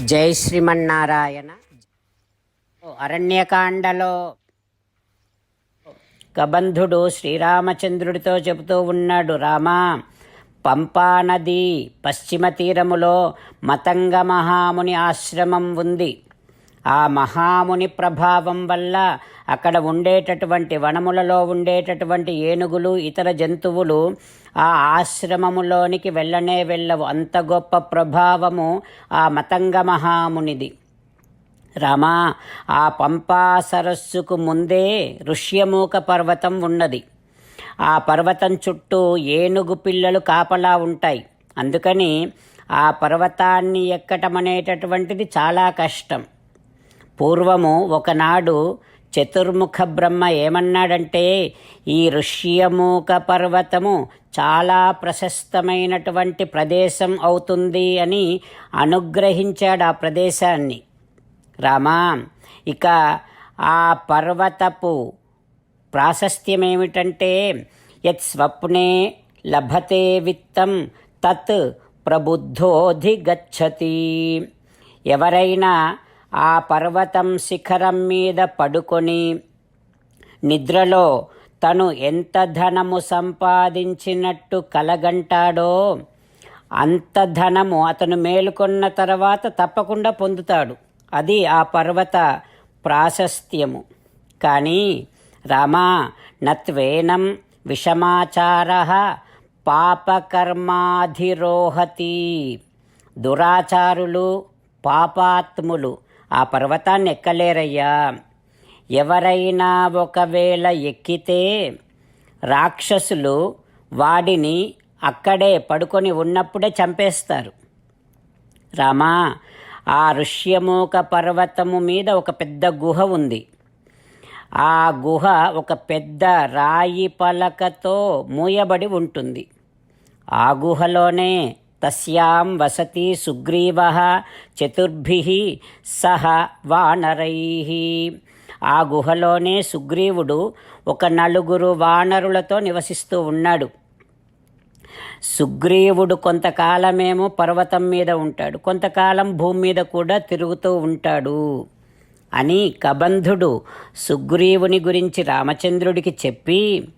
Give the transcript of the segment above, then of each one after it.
జై శ్రీమన్నారాయణ. అరణ్యకాండలో కబంధుడు శ్రీరామచంద్రుడితో చెబుతూ ఉన్నాడు రామా పంపానది పశ్చిమ తీరములో మతంగ మహాముని ఆశ్రమం ఉంది. ఆ మహాముని ప్రభావం వల్ల అక్కడ ఉండేటటువంటి వనములలో ఉండేటటువంటి ఏనుగులు ఇతర జంతువులు ఆ ఆశ్రమములోనికి వెళ్ళనే వెళ్ళవు. అంత గొప్ప ప్రభావము ఆ మతంగ మహామునిది. రామా ఆ పంపా సరస్సుకు ముందే ఋష్యమూక పర్వతం ఉన్నది. ఆ పర్వతం చుట్టూ ఏనుగు పిల్లలు కాపలా ఉంటాయి. అందుకని ఆ పర్వతాన్ని ఎక్కటం అనేటటువంటిది చాలా కష్టం. పూర్వము ఒకనాడు చతుర్ముఖ బ్రహ్మ ఏమన్నాడంటే ఈ ఋష్యమూక పర్వతము చాలా ప్రశస్తమైనటువంటి ప్రదేశం అవుతుంది అని అనుగ్రహించాడు ఆ ప్రదేశాన్ని. రామా ఇక ఆ పర్వతపు ప్రాశస్త్యం ఏమిటంటే యత్ స్వప్నే లభతే విత్తం తత్ ప్రబుద్ధోధిగచ్చతి. ఎవరైనా ఆ పర్వతం శిఖరం మీద పడుకొని నిద్రలో తను ఎంత ధనము సంపాదించినట్టు కలగంటాడో అంత ధనము అతను మేలుకొన్న తర్వాత తప్పకుండా పొందుతాడు. అది ఆ పర్వత ప్రాశస్త్యము. కానీ రామా నత్వేనం విషమాచార పాపకర్మాధిరోహతి. దురాచారులు పాపాత్ములు. ఆ పర్వతాన్ని ఎక్కలేరయ్యా. ఎవరైనా ఒకవేళ ఎక్కితే రాక్షసులు వాడిని అక్కడే పడుకొని ఉన్నప్పుడే చంపేస్తారు. రామా ఆ ఋష్యమూక పర్వతము మీద ఒక పెద్ద గుహ ఉంది. ఆ గుహ ఒక పెద్ద రాయి పలకతో మూయబడి ఉంటుంది. ఆ గుహలోనే తస్యాం వసతి సుగ్రీవ చతుర్భి సహ వానరై. ఆ గుహలోనే సుగ్రీవుడు ఒక నలుగురు వానరులతో నివసిస్తూ ఉన్నాడు. సుగ్రీవుడు కొంతకాలమేమో పర్వతం మీద ఉంటాడు. కొంతకాలం భూమి మీద కూడా తిరుగుతూ ఉంటాడు అని కబంధుడు సుగ్రీవుని గురించి రామచంద్రుడికి చెప్పి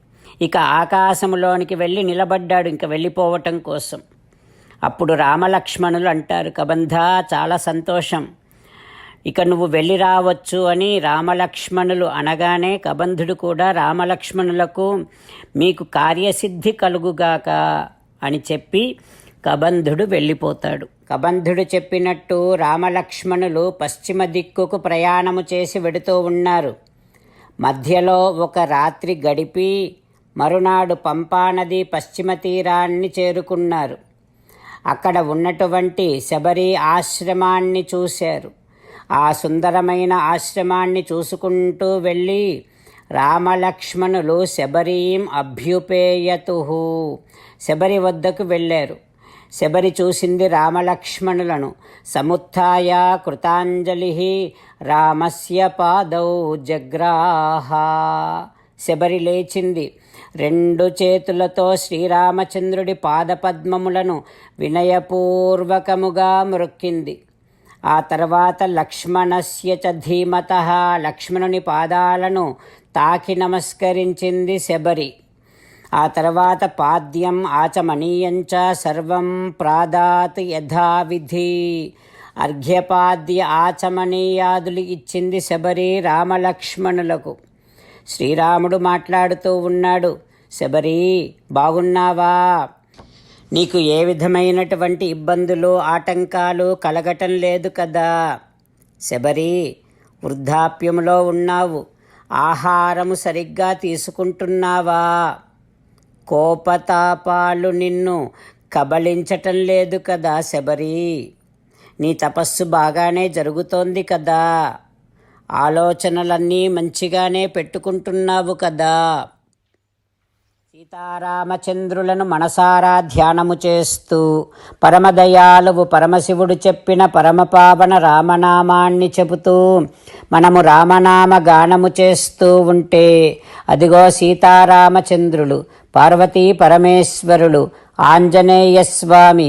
ఇక ఆకాశంలోనికి వెళ్ళి నిలబడ్డాడు. ఇంక వెళ్ళిపోవటం కోసం అప్పుడు రామలక్ష్మణులు అంటారు కబంధ చాలా సంతోషం. ఇక నువ్వు వెళ్ళి రావచ్చు అని రామలక్ష్మణులు అనగానే కబంధుడు కూడా రామలక్ష్మణులకు మీకు కార్యసిద్ధి కలుగుగాక అని చెప్పి కబంధుడు వెళ్ళిపోతాడు. కబంధుడు చెప్పినట్టు రామలక్ష్మణులు పశ్చిమ దిక్కుకు ప్రయాణము చేసి వెడుతూ ఉన్నారు. మధ్యలో ఒక రాత్రి గడిపి మరునాడు పంపానది పశ్చిమ తీరాన్ని చేరుకున్నారు. అక్కడ ఉన్నటువంటి శబరి ఆశ్రమాన్ని చూశారు. ఆ సుందరమైన ఆశ్రమాన్ని చూసుకుంటూ వెళ్ళి రామలక్ష్మణులు శబరీం అభ్యుపేయతు. శబరి వద్దకు వెళ్ళారు. శబరి చూసింది రామలక్ష్మణులను. సముత్య కృతాంజలి రామస్య పాదౌ జగ్రాహ. శబరి లేచింది. రెండు చేతులతో శ్రీరామచంద్రుడి పాదపద్మములను వినయపూర్వకముగా మృక్కింది. ఆ తర్వాత లక్ష్మణస్య చ ధీమత లక్ష్మణుని పాదాలను తాకి నమస్కరించింది శబరి. ఆ తర్వాత పాద్యం ఆచమనీయంచ సర్వం ప్రాదాత్ యథావిధి. అర్ఘ్యపాద్య ఆచమనీయాదులు ఇచ్చింది శబరి రామలక్ష్మణులకు. శ్రీరాముడు మాట్లాడుతూ ఉన్నాడు శబరి బాగున్నావా? నీకు ఏ విధమైనటువంటి ఇబ్బందులు ఆటంకాలు కలగటం లేదు కదా? శబరి వృద్ధాప్యంలో ఉన్నావు ఆహారము సరిగ్గా తీసుకుంటున్నావా? కోపతాపాలు నిన్ను కబళించటం లేదు కదా శబరి. నీ తపస్సు బాగానే జరుగుతోంది కదా? ఆలోచనలన్నీ మంచిగానే పెట్టుకుంటున్నావు కదా. సీతారామచంద్రులను మనసారా ధ్యానము చేస్తూ పరమదయాలువు పరమశివుడు చెప్పిన పరమపావన రామనామాన్ని చెబుతూ మనము రామనామ గానము చేస్తూ ఉంటే అదిగో సీతారామచంద్రులు పార్వతీ పరమేశ్వరులు ఆంజనేయస్వామి